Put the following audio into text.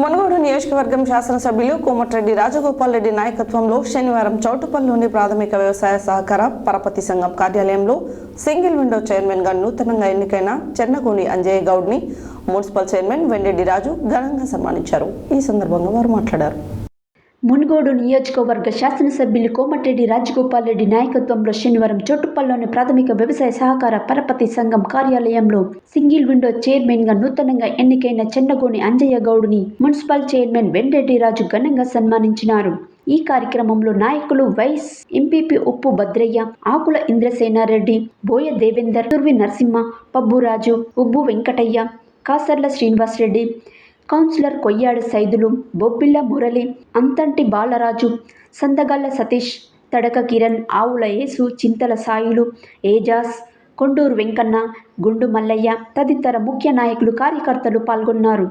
మునుగోడు నియోజకవర్గం శాసనసభ్యులు కోమటిరెడ్డి రాజగోపాల్ రెడ్డి నాయకత్వంలో శనివారం చౌటుపల్లిలోని ప్రాథమిక వ్యవసాయ సహకార పరపతి సంఘం కార్యాలయంలో సింగిల్ విండో చైర్మన్గా నూతనంగా ఎన్నికైన చెన్నగోని అంజయ్య గౌడ్ని మున్సిపల్ చైర్మన్ వెండెడ్డి రాజు ఘనంగా సన్మానించారు. ఈ సందర్భంగా వారు మాట్లాడారు. మునుగోడు నియోజకవర్గ శాసనసభ్యులు కోమటిరెడ్డి రాజగోపాల్ రెడ్డి నాయకత్వంలో శనివారం చోటుపల్లిలోని ప్రాథమిక వ్యవసాయ సహకార పరపతి సంఘం కార్యాలయంలో సింగిల్ విండో చైర్మన్గా నూతనంగా ఎన్నికైన చెన్నగోని అంజయ్య గౌడ్ని మున్సిపల్ చైర్మన్ వెంరెడ్డి రాజు ఘనంగా సన్మానించినారు. ఈ కార్యక్రమంలో నాయకులు vice MPP Uppu Bhadraiah Akula Indrasenareddy Boya Devender Turvi Narasimha Pabburaju Ubbu Venkataiah Kasarla Srinivasreddy councillor Koyyada Saidulu Bobbili Murali Anthanti Balaraju Sandagalla Satish Thadaka Kiran Avula Yesu Chintala Sailu Ajaz Konduru Venkanna గుండు మల్లయ్య తదితర ముఖ్య నాయకులు కార్యకర్తలు పాల్గొన్నారు.